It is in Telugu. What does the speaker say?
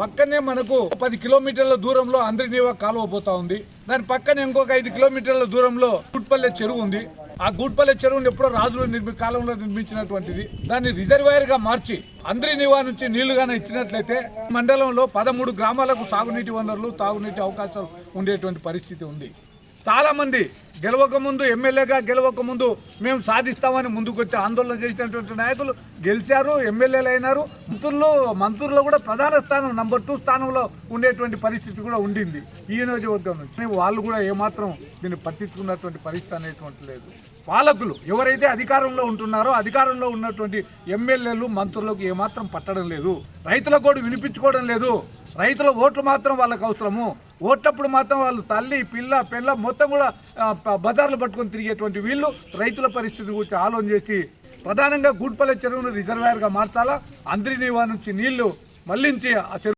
పక్కనే మనకు పది కిలోమీటర్ల దూరంలో అందరినీవా కాలువ పోతా ఉంది. దాని పక్కనే ఇంకొక ఐదు కిలోమీటర్ల దూరంలో గుడ్పల్లె చెరువు ఉంది. ఆ గుడ్పల్లె చెరువుని ఎప్పుడో రాజులు నిర్మి కాలంలో నిర్మించినటువంటిది. దాన్ని రిజర్వాయర్గా మార్చి అందరినీవా నుంచి నీళ్ళుగానే ఇచ్చినట్లయితే మండలంలో పదమూడు గ్రామాలకు సాగునీటి వనరులు తాగునీటి అవకాశాలు ఉండేటువంటి పరిస్థితి ఉంది. చాలామంది గెలవకముందు ఎమ్మెల్యేగా గెలవక ముందు మేము సాధిస్తామని ముందుకొచ్చి ఆందోళన చేసినటువంటి నాయకులు గెలిచారు ఎమ్మెల్యేలు అయినారు. మంత్రులు మంత్రుల్లో కూడా ప్రధాన స్థానం నంబర్ టూ స్థానంలో ఉండేటువంటి పరిస్థితి కూడా ఉండింది ఈ నియోజకవర్గం నుంచి. వాళ్ళు కూడా ఏమాత్రం దీన్ని పట్టించుకున్నటువంటి పరిస్థితి అనేటువంటి లేదు. పాలకులు ఎవరైతే అధికారంలో ఉంటున్నారో అధికారంలో ఉన్నటువంటి ఎమ్మెల్యేలు మంత్రులకు ఏమాత్రం పట్టడం లేదు. రైతులకు కూడా వినిపించుకోవడం లేదు. రైతుల ఓట్లు మాత్రం వాళ్ళకి అవసరము. ఓట్లప్పుడు మాత్రం వాళ్ళు తల్లి పిల్ల పిల్ల మొత్తం కూడా బజార్లు పట్టుకొని తిరిగేటువంటి వీళ్ళు రైతుల పరిస్థితి గురించి ఆలోచన చేసి ప్రధానంగా గూడ్పల్లె చెరువును రిజర్వాయర్గా మార్చాలా? అందరి నుంచి నీళ్ళు మళ్ళించి ఆ చెరువు